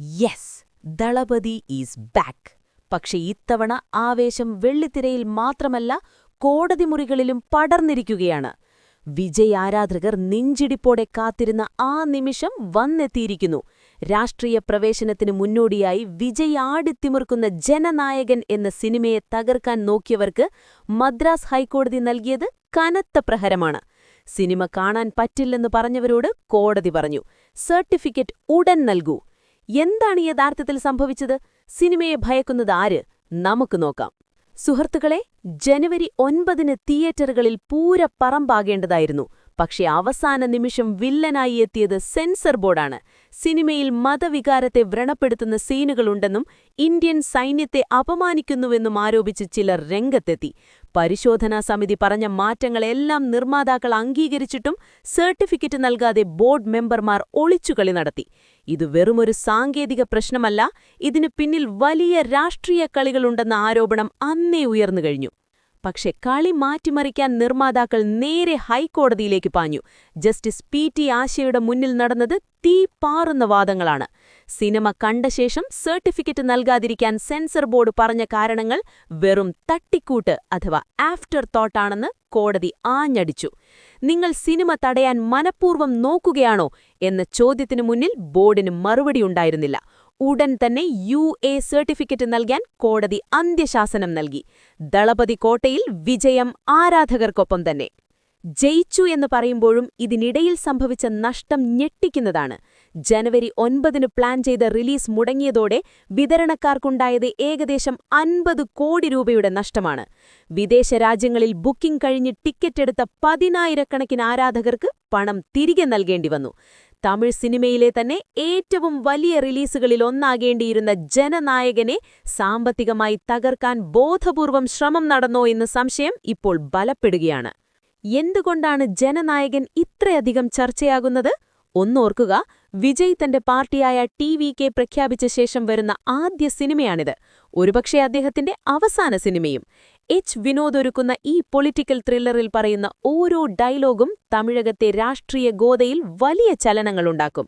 Yes Thalapathy is back പക്ഷെ ഇത്തവണ ആവേശം വെള്ളിത്തിരയിൽ മാത്രമല്ല കോടതി മുറികളിലും പടർന്നിരിക്കുകയാണ്. വിജയ് ആരാധകർ നെഞ്ചിടിപ്പോടെ കാത്തിരുന്ന ആ നിമിഷം വന്നെത്തിയിരിക്കുന്നു. രാഷ്ട്രീയ പ്രവേശനത്തിന് മുന്നോടിയായി വിജയ് ജനനായകൻ എന്ന സിനിമയെ തകർക്കാൻ നോക്കിയവർക്ക് മദ്രാസ് ഹൈക്കോടതി നൽകിയത് കനത്ത പ്രഹരമാണ്. സിനിമ കാണാൻ പറ്റില്ലെന്ന് പറഞ്ഞവരോട് കോടതി പറഞ്ഞു. സർട്ടിഫിക്കറ്റ് ഉടൻ നൽകൂ. എന്താണ് യഥാർത്ഥത്തിൽ സംഭവിച്ചത്? സിനിമയെ ഭയക്കുന്നത് ആര്? നമുക്ക് നോക്കാം. സുഹൃത്തുക്കളെ ജനുവരി ഒൻപതിന് തിയേറ്ററുകളിൽ പൂര പറമ്പാകേണ്ടതായിരുന്നു. പക്ഷെ അവസാന നിമിഷം വില്ലനായി എത്തിയത് സെൻസർ ബോർഡാണ്. സിനിമയിൽ മതവികാരത്തെ വ്രണപ്പെടുത്തുന്ന സീനുകളുണ്ടെന്നും ഇന്ത്യൻ സൈന്യത്തെ അപമാനിക്കുന്നുവെന്നും ആരോപിച്ച് ചിലർ രംഗത്തെത്തി. പരിശോധനാ സമിതി പറഞ്ഞ മാറ്റങ്ങളെല്ലാം നിർമ്മാതാക്കൾ അംഗീകരിച്ചിട്ടും സർട്ടിഫിക്കറ്റ് നൽകാതെ ബോർഡ് മെമ്പർമാർ ഒളിച്ചുകളി നടത്തി. ഇത് വെറുമൊരു സാങ്കേതിക പ്രശ്നമല്ല ഇതിനു പിന്നിൽ വലിയ രാഷ്ട്രീയ കളികളുണ്ടെന്ന ആരോപണം അന്നേ ഉയർന്നു കഴിഞ്ഞു. പക്ഷെ കളി മാറ്റിമറിക്കാൻ നിർമ്മാതാക്കൾ നേരെ ഹൈക്കോടതിയിലേക്ക് പാഞ്ഞു. ജസ്റ്റിസ് പി ടി ആശയുടെ മുന്നിൽ നടന്നത് തീ പാറുന്ന വാദങ്ങളാണ്. സിനിമ കണ്ട ശേഷം സർട്ടിഫിക്കറ്റ് നൽകാതിരിക്കാൻ സെൻസർ ബോർഡ് പറഞ്ഞ കാരണങ്ങൾ വെറും തട്ടിക്കൂട്ട് അഥവാ ആഫ്റ്റർ തോട്ടാണെന്ന് കോടതി ആഞ്ഞടിച്ചു. നിങ്ങൾ സിനിമ തടയാൻ മനഃപൂർവം നോക്കുകയാണോ? എന്ന ചോദ്യത്തിനു മുന്നിൽ ബോർഡിന് മറുപടിയുണ്ടായിരുന്നില്ല ഉടൻ തന്നെ യു എ സർട്ടിഫിക്കറ്റ് നൽകാൻ കോടതി അന്ത്യശാസനം നൽകി. ദളപതി കോട്ടയിൽ വിജയം ആരാധകർക്കൊപ്പം തന്നെ. ജയിച്ചു എന്ന് പറയുമ്പോഴും ഇതിനിടയിൽ സംഭവിച്ച നഷ്ടം ഞെട്ടിക്കുന്നതാണ്. ജനുവരി ഒൻപതിന് പ്ലാൻ ചെയ്ത റിലീസ് മുടങ്ങിയതോടെ വിതരണക്കാർക്കുണ്ടായത് ഏകദേശം അൻപത് കോടി രൂപയുടെ നഷ്ടമാണ്. വിദേശ രാജ്യങ്ങളിൽ ബുക്കിംഗ് കഴിഞ്ഞ് ടിക്കറ്റ് എടുത്ത പതിനായിരക്കണക്കിന് ആരാധകർക്ക് പണം തിരികെ നൽകേണ്ടി വന്നു. തമിഴ് സിനിമയിലെ തന്നെ ഏറ്റവും വലിയ റിലീസുകളിൽ ഒന്നാകേണ്ടിയിരുന്ന ജനനായകനെ സാമ്പത്തികമായി തകർക്കാൻ ബോധപൂർവം ശ്രമം നടന്നോ എന്ന സംശയം ഇപ്പോൾ ബലപ്പെടുകയാണ്. എന്തുകൊണ്ടാണ് ജനനായകൻ ഇത്രയധികം ചർച്ചയാകുന്നത്? ഒന്നോർക്കുക വിജയ് തന്റെ പാർട്ടിയായ ടി വി കെ പ്രഖ്യാപിച്ച ശേഷം വരുന്ന ആദ്യ സിനിമയാണിത്. ഒരുപക്ഷെ അദ്ദേഹത്തിന്റെ അവസാന സിനിമയും. എച്ച് വിനോദ് ഒരുക്കുന്ന ഈ പൊളിറ്റിക്കൽ ത്രില്ലറിൽ പറയുന്ന ഓരോ ഡയലോഗും തമിഴകത്തെ രാഷ്ട്രീയ ഗോതയിൽ വലിയ ചലനങ്ങളുണ്ടാക്കും.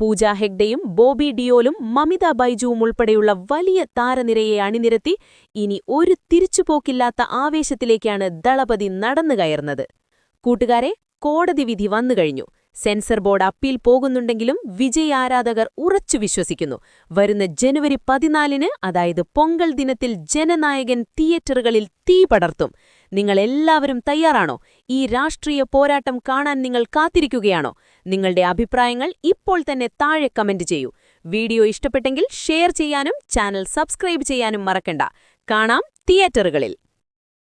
പൂജ ഹെഗ്ഡെയും ബോബി ഡിയോലും മമിത ബൈജുവും ഉൾപ്പെടെയുള്ള വലിയ താരനിരയെ അണിനിരത്തി ഇനി ഒരു തിരിച്ചുപോക്കില്ലാത്ത ആവേശത്തിലേക്കാണ് ദളപതി നടന്നുകയർന്നത് കൂട്ടുകാരെ കോടതി വിധി വന്നുകഴിഞ്ഞു. സെൻസർ ബോർഡ് അപ്പീൽ പോകുന്നുണ്ടെങ്കിലും വിജയ് ആരാധകർ ഉറച്ചു വിശ്വസിക്കുന്നു. വരുന്ന ജനുവരി പതിനാലിന് അതായത് പൊങ്കൽ ദിനത്തിൽ ജനനായകൻ തിയേറ്ററുകളിൽ തീ പടർത്തും. നിങ്ങളെല്ലാവരും തയ്യാറാണോ? ഈ രാഷ്ട്രീയ പോരാട്ടം കാണാൻ നിങ്ങൾ കാത്തിരിക്കുകയാണോ? നിങ്ങളുടെ അഭിപ്രായങ്ങൾ ഇപ്പോൾ തന്നെ താഴെ കമന്റ് ചെയ്യൂ. വീഡിയോ ഇഷ്ടപ്പെട്ടെങ്കിൽ ഷെയർ ചെയ്യാനും ചാനൽ സബ്സ്ക്രൈബ് ചെയ്യാനും മറക്കണ്ട. കാണാം തിയേറ്ററുകളിൽ.